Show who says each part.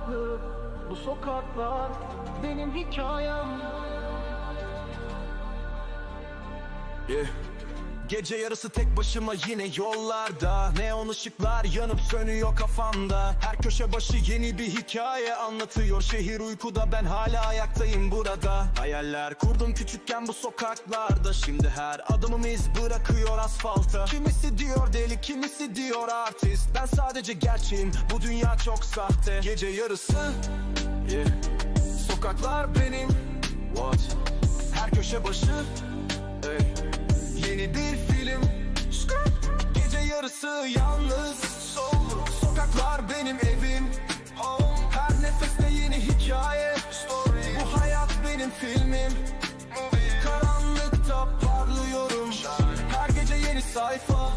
Speaker 1: farklı Bu sokaklar benim hikayem.
Speaker 2: Yeah Gece yarısı tek başıma yine yollarda. Neon ışıklar yanıp sönüyor kafamda. Her köşe başı yeni bir hikaye anlatıyor. Şehir uykuda ben hala ayaktayım burada. Hayaller kurdum küçükken bu sokaklarda. Şimdi her adımım iz bırakıyor asfalta. Kimisi diyor deli kimisi diyor artist. Ben sadece gerçeğim bu dünya çok sahte. Gece yarısı yeah. Sokaklar benim. What? Her köşe başı yarısı yalnız Soğuk Sokaklar benim evim Home. Her nefeste yeni hikaye Story. Bu hayat benim filmim Karanlıkta parlıyorum Her gece yeni sayfa